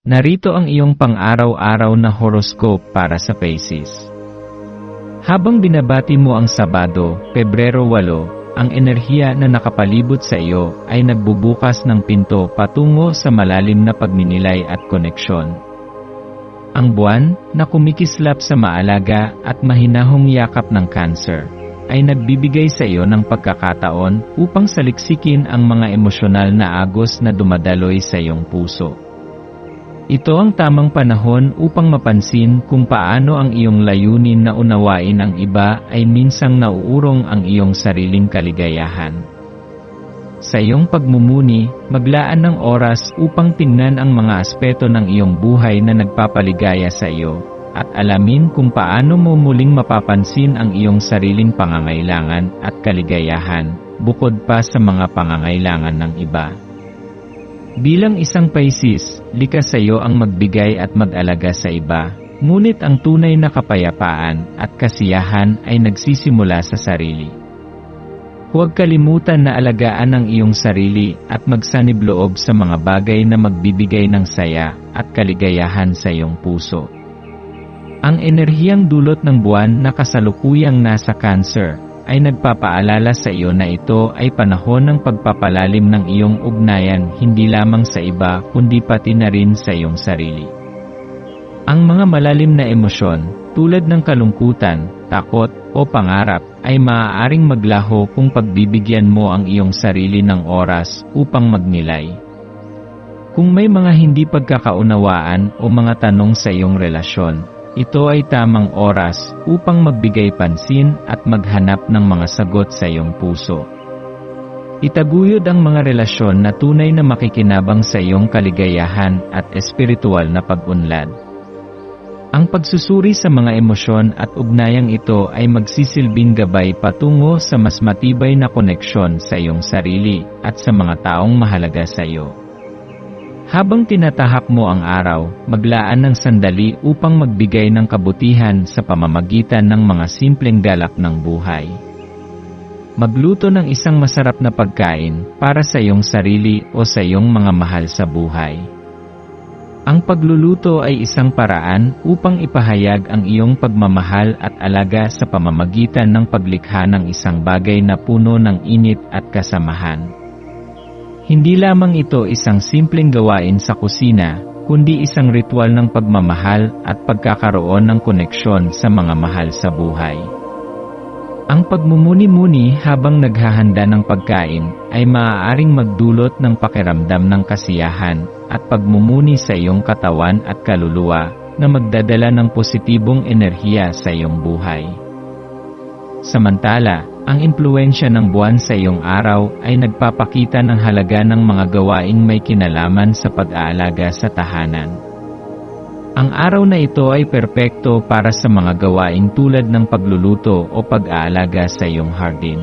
Narito ang iyong pang-araw-araw na horoscope para sa Pisces. Habang binabati mo ang Sabado, Pebrero 8, ang enerhiya na nakapalibot sa iyo ay nagbubukas ng pinto patungo sa malalim na pagninilay at koneksyon. Ang buwan, na kumikislap sa maalaga at mahinahong yakap ng cancer, ay nagbibigay sa iyo ng pagkakataon upang saliksikin ang mga emosyonal na agos na dumadaloy sa iyong puso. Ito ang tamang panahon upang mapansin kung paano ang iyong layunin na unawain ang iba ay minsang nauurong ang iyong sariling kaligayahan. Sa iyong pagmumuni, maglaan ng oras upang tingnan ang mga aspeto ng iyong buhay na nagpapaligaya sa iyo, at alamin kung paano mo muling mapapansin ang iyong sariling pangangailangan at kaligayahan, bukod pa sa mga pangangailangan ng iba. Bilang isang Pisces, likas sa iyo ang magbigay at mag-alaga sa iba, ngunit ang tunay na kapayapaan at kasiyahan ay nagsisimula sa sarili. Huwag kalimutan na alagaan ang iyong sarili at magsanib loob sa mga bagay na magbibigay ng saya at kaligayahan sa iyong puso. Ang enerhiyang dulot ng buwan na kasalukuyang nasa Cancer ay nagpapaalala sa iyo na ito ay panahon ng pagpapalalim ng iyong ugnayan hindi lamang sa iba kundi pati na rin sa iyong sarili. Ang mga malalim na emosyon, tulad ng kalungkutan, takot, o pangarap, ay maaaring maglaho kung pagbibigyan mo ang iyong sarili ng oras upang magnilay. Kung may mga hindi pagkakaunawaan o mga tanong sa iyong relasyon, ito ay tamang oras upang magbigay pansin at maghanap ng mga sagot sa iyong puso. Itaguyod ang mga relasyon na tunay na makikinabang sa iyong kaligayahan at espiritual na pag-unlad. Ang pagsusuri sa mga emosyon at ugnayang ito ay magsisilbing gabay patungo sa mas matibay na koneksyon sa iyong sarili at sa mga taong mahalaga sa iyo. Habang tinatahak mo ang araw, maglaan ng sandali upang magbigay ng kabutihan sa pamamagitan ng mga simpleng galak ng buhay. Magluto ng isang masarap na pagkain para sa iyong sarili o sa iyong mga mahal sa buhay. Ang pagluluto ay isang paraan upang ipahayag ang iyong pagmamahal at alaga sa pamamagitan ng paglikha ng isang bagay na puno ng init at kasamahan. Hindi lamang ito isang simpleng gawain sa kusina, kundi isang ritual ng pagmamahal at pagkakaroon ng koneksyon sa mga mahal sa buhay. Ang pagmumuni-muni habang naghahanda ng pagkain ay maaaring magdulot ng pakiramdam ng kasiyahan at pagmumuni sa iyong katawan at kaluluwa na magdadala ng positibong enerhiya sa iyong buhay. Samantala, ang impluensya ng buwan sa iyong araw ay nagpapakita ng halaga ng mga gawaing may kinalaman sa pag-aalaga sa tahanan. Ang araw na ito ay perpekto para sa mga gawaing tulad ng pagluluto o pag-aalaga sa iyong hardin.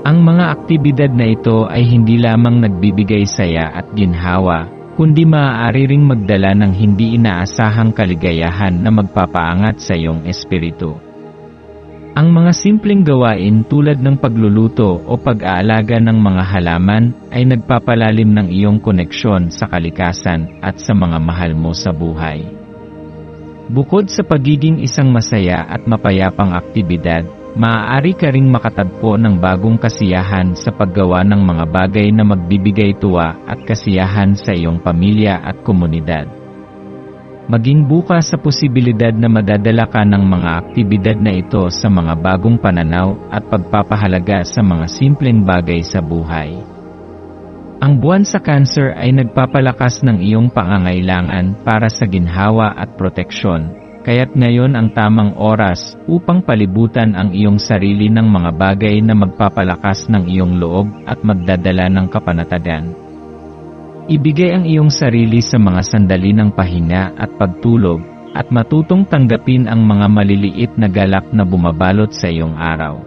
Ang mga aktibidad na ito ay hindi lamang nagbibigay saya at ginhawa, kundi maaari ring magdala ng hindi inaasahang kaligayahan na magpapaangat sa iyong espiritu. Ang mga simpleng gawain tulad ng pagluluto o pag-aalaga ng mga halaman ay nagpapalalim ng iyong koneksyon sa kalikasan at sa mga mahal mo sa buhay. Bukod sa pagiging isang masaya at mapayapang aktibidad, maaari ka ring makatagpo ng bagong kasiyahan sa paggawa ng mga bagay na magbibigay tuwa at kasiyahan sa iyong pamilya at komunidad maging bukas sa posibilidad na madadala ka ng mga aktibidad na ito sa mga bagong pananaw at pagpapahalaga sa mga simpleng bagay sa buhay. Ang buwan sa Cancer ay nagpapalakas ng iyong pangangailangan para sa ginhawa at proteksyon, kaya't ngayon ang tamang oras upang palibutan ang iyong sarili ng mga bagay na magpapalakas ng iyong loob at magdadala ng kapanatagan. Ibigay ang iyong sarili sa mga sandali ng pahinga at pagtulog, at matutong tanggapin ang mga maliliit na galak na bumabalot sa iyong araw.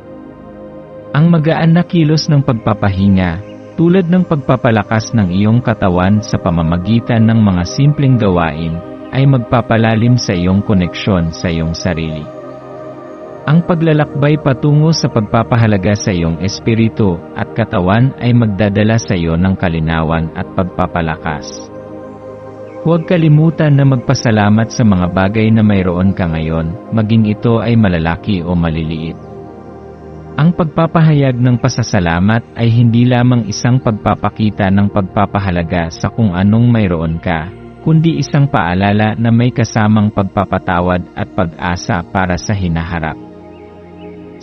Ang magaan na kilos ng pagpapahinga, tulad ng pagpapalakas ng iyong katawan sa pamamagitan ng mga simpleng gawain, ay magpapalalim sa iyong koneksyon sa iyong sarili. Ang paglalakbay patungo sa pagpapahalaga sa iyong espiritu at katawan ay magdadala sa iyo ng kalinawan at pagpapalakas. Huwag kalimutan na magpasalamat sa mga bagay na mayroon ka ngayon, maging ito ay malalaki o maliliit. Ang pagpapahayag ng pasasalamat ay hindi lamang isang pagpapakita ng pagpapahalaga sa kung anong mayroon ka, kundi isang paalala na may kasamang pagpapatawad at pag-asa para sa hinaharap.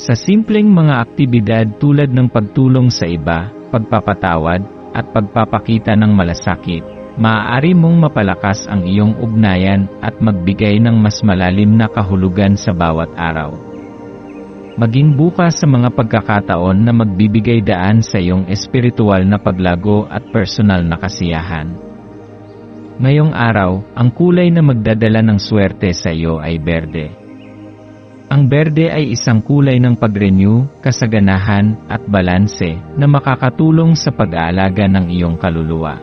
Sa simpleng mga aktibidad tulad ng pagtulong sa iba, pagpapatawad, at pagpapakita ng malasakit, maaari mong mapalakas ang iyong ugnayan at magbigay ng mas malalim na kahulugan sa bawat araw. Maging bukas sa mga pagkakataon na magbibigay daan sa iyong espiritual na paglago at personal na kasiyahan. Ngayong araw, ang kulay na magdadala ng swerte sa iyo ay berde. Ang berde ay isang kulay ng pag-renew, kasaganahan, at balanse na makakatulong sa pag-aalaga ng iyong kaluluwa.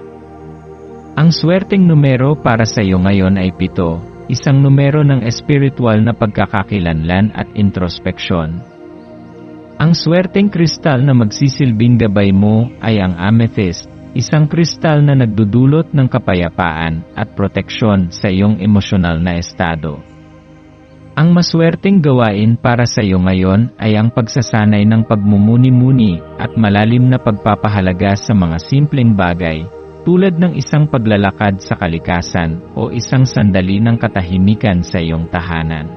Ang swerteng numero para sa iyo ngayon ay pito, isang numero ng espiritual na pagkakakilanlan at introspeksyon. Ang swerteng kristal na magsisilbing gabay mo ay ang amethyst, isang kristal na nagdudulot ng kapayapaan at proteksyon sa iyong emosyonal na estado. Ang maswerteng gawain para sa iyo ngayon ay ang pagsasanay ng pagmumuni-muni at malalim na pagpapahalaga sa mga simpleng bagay, tulad ng isang paglalakad sa kalikasan o isang sandali ng katahimikan sa iyong tahanan.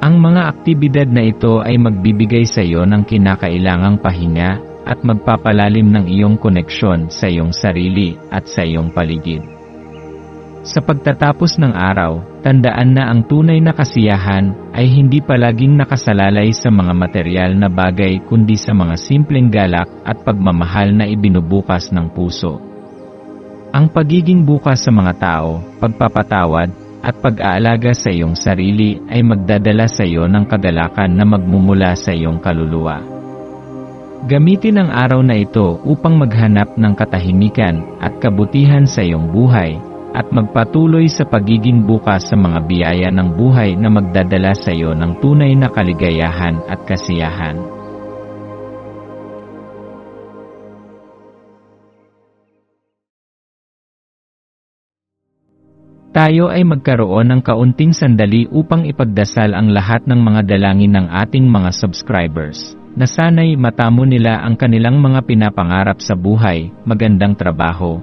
Ang mga aktibidad na ito ay magbibigay sa iyo ng kinakailangang pahinga at magpapalalim ng iyong koneksyon sa iyong sarili at sa iyong paligid. Sa pagtatapos ng araw, tandaan na ang tunay na kasiyahan ay hindi palaging nakasalalay sa mga material na bagay kundi sa mga simpleng galak at pagmamahal na ibinubukas ng puso. Ang pagiging bukas sa mga tao, pagpapatawad, at pag-aalaga sa iyong sarili ay magdadala sa iyo ng kagalakan na magmumula sa iyong kaluluwa. Gamitin ang araw na ito upang maghanap ng katahimikan at kabutihan sa iyong buhay, at magpatuloy sa pagiging bukas sa mga biyaya ng buhay na magdadala sa iyo ng tunay na kaligayahan at kasiyahan. Tayo ay magkaroon ng kaunting sandali upang ipagdasal ang lahat ng mga dalangin ng ating mga subscribers, na sana'y matamo nila ang kanilang mga pinapangarap sa buhay, magandang trabaho,